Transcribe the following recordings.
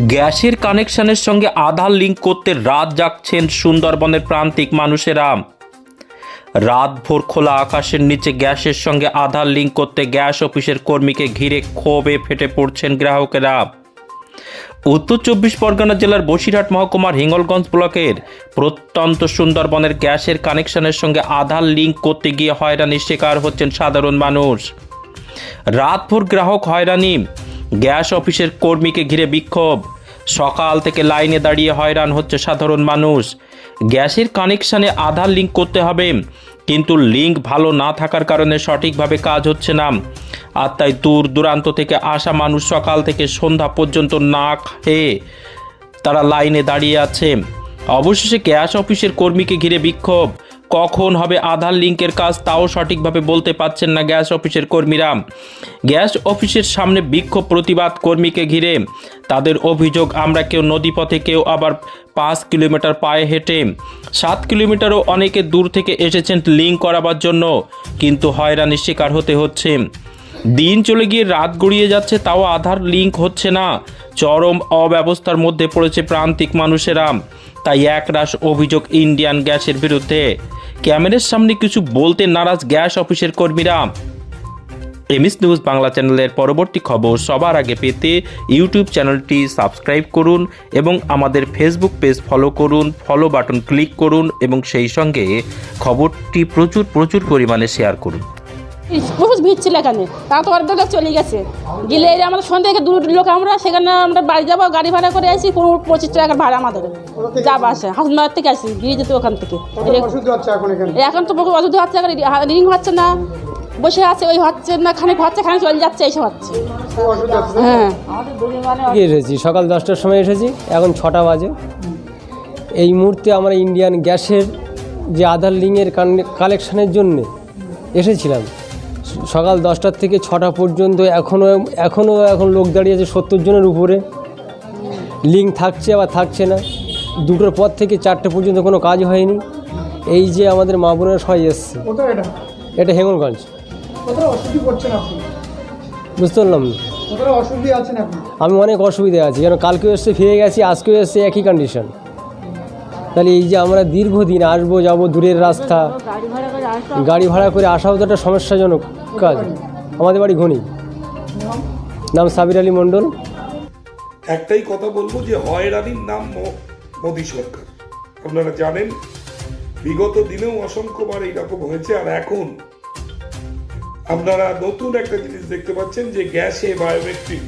গ্যাসের কানেকশনের সঙ্গে আধার লিঙ্ক করতে রাত জাগছেন সুন্দরবনের প্রান্তিক মানুষেরা। রাতভর খোলা আকাশের নিচে গ্যাসের সঙ্গে আধার লিঙ্ক করতে গ্যাস অফিসের কর্মীকে ঘিরে ক্ষোভে ফেটে পড়ছেন গ্রাহকেরা। উত্তর চব্বিশ পরগনা জেলার বসিরহাট মহকুমার হিঙ্গলগঞ্জ ব্লকের প্রত্যন্ত সুন্দরবনের গ্যাসের কানেকশনের সঙ্গে আধার লিঙ্ক করতে গিয়ে হয়রানির শিকার হচ্ছেন সাধারণ মানুষ। রাতভর গ্রাহক হয়রানি গ্যাস অফিসের কর্মীকে ঘিরে বিক্ষোভ। সকাল থেকে লাইনে দাঁড়িয়ে হয়রান হচ্ছে সাধারণ মানুষ। গ্যাসের কানেকশানে আধার লিঙ্ক করতে হবে, কিন্তু লিঙ্ক ভালো না থাকার কারণে সঠিকভাবে কাজ হচ্ছে না। আর তাই দূর দূরান্ত থেকে আসা মানুষ সকাল থেকে সন্ধ্যা পর্যন্ত না খেয়ে তারা লাইনে দাঁড়িয়ে আছে। অবশেষে গ্যাস অফিসের কর্মীকে ঘিরে বিক্ষোভ। কখন হবে আধার লিঙ্কের কাজ তাও সঠিকভাবে বলতে পারছেন না গ্যাস অফিসের কর্মীরা। গ্যাস অফিসের সামনে বিক্ষোভ প্রতিবাদ কর্মীকে ঘিরে। তাদের অভিযোগ, আমরা কেউ নদীপথে, কেউ আবার পাঁচ কিলোমিটার পায়ে হেঁটে। সাত কিলোমিটারও অনেকে দূর থেকে এসেছেন লিঙ্ক করাবার জন্য, কিন্তু হয়রানির শিকার হতে হচ্ছে। দিন চলে গিয়ে রাত গড়িয়ে যাচ্ছে, তাও আধার লিঙ্ক হচ্ছে না। চরম অব্যবস্থার মধ্যে পড়েছে প্রান্তিক মানুষেরা। তাই একরাশ অভিযোগ ইন্ডিয়ান গ্যাসের বিরুদ্ধে। ক্যামেরার সামনে কিছু বলতে নারাজ গ্যাস অফিসের কর্মীরা। এমএস নিউজ বাংলা চ্যানেলের পরবর্তী খবর সবার আগে পেতে ইউটিউব চ্যানেলটি সাবস্ক্রাইব করুন এবং আমাদের ফেসবুক পেজ ফলো করুন, ফলো বাটন ক্লিক করুন এবং সেই সঙ্গে খবরটি প্রচুর প্রচুর পরিমাণে শেয়ার করুন। বহুত ভিড় ছিল এখানে। তারা তো অর্ধেক লোক চলে গেছে। গেলে এই আমাদের সন্ধ্যা থেকে দূর লোক আমরা সেখানে আমরা বাড়ি যাব গাড়ি ভাড়া করে আসি পনেরো পঁচিশ টাকা ভাড়া আমাদের। যাব আসে হাসপাতাল থেকে আসি গিয়ে যেতে ওখান থেকে। এখন তো বহু অসুবিধা হচ্ছে এখন রিং হচ্ছে না বসে আছে ওই হচ্ছে না খানিক হচ্ছে খানিক চলে যাচ্ছে এইসব হচ্ছে? হ্যাঁ। এসেছি সকাল দশটার সময় এসেছি এখন ছটা বাজে। এই মুহূর্তে আমরা ইন্ডিয়ান গ্যাসের যে আধার লিঙ্কের কালেকশনের জন্য এসেছিলাম। সকাল দশটার থেকে ছটা পর্যন্ত এখনও এখনও এখন লোক দাঁড়িয়ে আছে সত্তর জনের উপরে। লিঙ্ক থাকছে আবার থাকছে না। দুটোর পর থেকে চারটে পর্যন্ত কোনো কাজ হয়নি। এই যে আমাদের মা বোনেরা সবাই এসছে। এটা? অসুবিধা আপনি? বুঝতে পারলাম না। অসুবিধা আমি অনেক অসুবিধায় আছি কেন কালকেও এসে ফিরে গেছি আজকেও এসছে একই কন্ডিশন তাহলে এই যে আমরা দীর্ঘদিন আসব যাব দূরের রাস্তা। গাড়ি ভাড়া করে আসাও তো একটা সমস্যাজনক কাজ। আমাদের বাড়ি ঘনি। নাম সাবির আলী মণ্ডল। একটাই কথা বলব যে হয়রানির নাম মোদী সরকার। আপনারা জানেন, বিগত দিনেও অসংখ্যবার এইরকম হয়েছে, আর এখন আপনারা নতুন একটা জিনিস দেখতে পাচ্ছেন যে গ্যাসে বায়োমেট্রিক।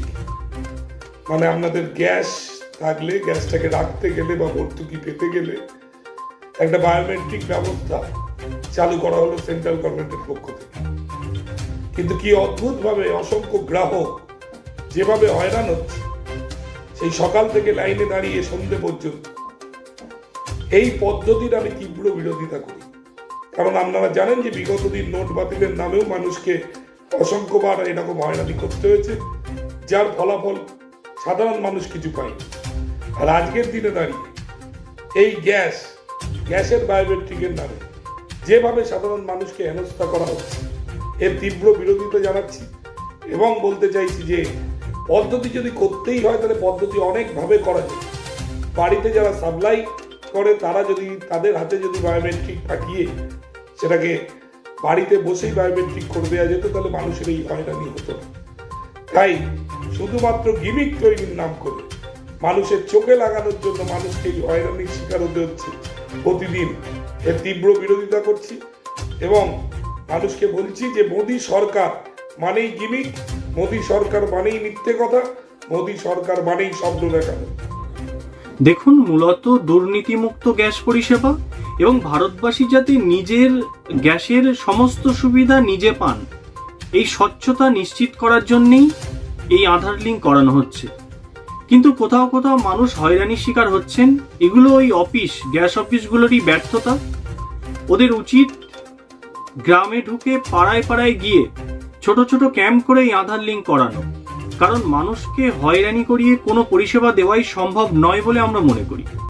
মানে আপনাদের গ্যাস থাকলে, গ্যাসটাকে রাখতে গেলে বা ভর্তুকি পেতে গেলে একটা বায়োমেট্রিক ব্যবস্থা চালু করা হলো সেন্ট্রাল গভর্নমেন্টের পক্ষ থেকে। কিন্তু কি অদ্ভুতভাবে অসংখ্য গ্রাহক যেভাবে হয়রান হচ্ছে, সেই সকাল থেকে লাইনে দাঁড়িয়ে সন্ধে পর্যন্ত এই পদ্ধতির আমি তীব্র বিরোধিতা করি। কারণ আপনারা জানেন যে বিগত দিন নোট বাতিলের নামেও মানুষকে অসংখ্যবার এরকম হয়রানি করতে হয়েছে, যার ফলাফল সাধারণ মানুষ কিছু পায়নি। আর আজকের দিনে দাঁড়িয়ে এই গ্যাস, গ্যাসের বায়োমেট্রিকের নামে যেভাবে সাধারণ মানুষকে হেনস্থা করা হচ্ছে, এর তীব্র বিরোধিতা জানাচ্ছি এবং বলতে চাইছি যে, পদ্ধতি যদি করতেই হয়, তাহলে পদ্ধতি অনেকভাবে করা যায়। বাড়িতে যারা সাপ্লাই করে, তারা যদি তাদের হাতে যদি বায়োমেট্রিক পাঠিয়ে সেটাকে বাড়িতে বসেই বায়োমেট্রিক করে দেওয়া যেত, তাহলে মানুষের এই হয়রানি হতো তাই শুধুমাত্র গিমিক তৈরির নাম করে মানুষের চোখে লাগানোর জন্য মানুষকে এই হয়রানির শিকার হতে হচ্ছে। প্রতিদিন এর তীব্র বিরোধিতা করছি এবং মানুষকে বলছি যে মোদী সরকার মানেই গিমিক মোদী সরকার মানেই মিথ্যে কথা, মোদী সরকার মানেই শব্দ দেখানো। দেখুন, মূলত দুর্নীতিমুক্ত গ্যাস পরিষেবা এবং ভারতবাসী যাতে নিজের গ্যাসের সমস্ত সুবিধা নিজে পান, এই স্বচ্ছতা নিশ্চিত করার জন্যেই এই আধার লিঙ্ক করানো হচ্ছে। কিন্তু কোথাও কোথাও মানুষ হয়রানির শিকার হচ্ছেন। এগুলো ওই অফিস, গ্যাস অফিসগুলোরই ব্যর্থতা। ওদের উচিত গ্রামে ঢুকে পাড়ায় পাড়ায় গিয়ে ছোট ছোট ক্যাম্প করে এই আধার লিঙ্ক করানো। কারণ মানুষকে হয়রানি করিয়ে কোনো পরিষেবা দেওয়াই সম্ভব নয় বলে আমরা মনে করি।